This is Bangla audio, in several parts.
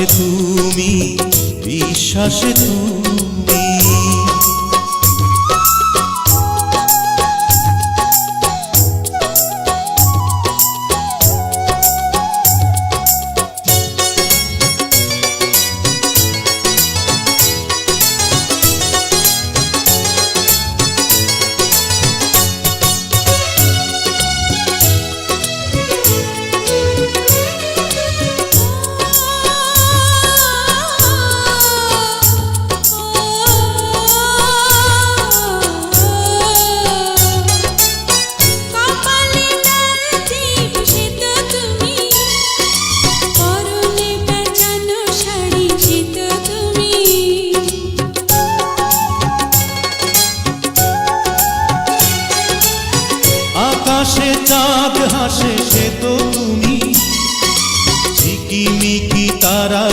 বিশ্বাসে তুমি বিশ্বাসে তুমি। হাসে সে তো তুমি। ঝিকিমিকি তারা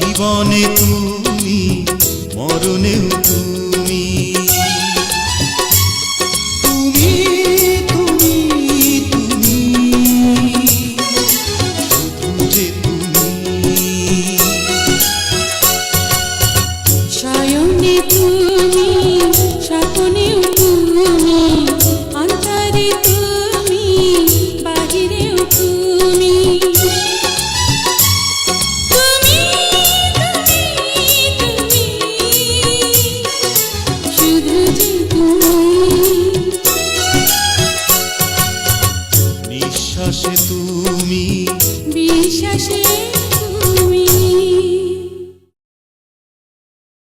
জীবনে তুমি মরণেও তুমি। তুমি। বিশ্বাসে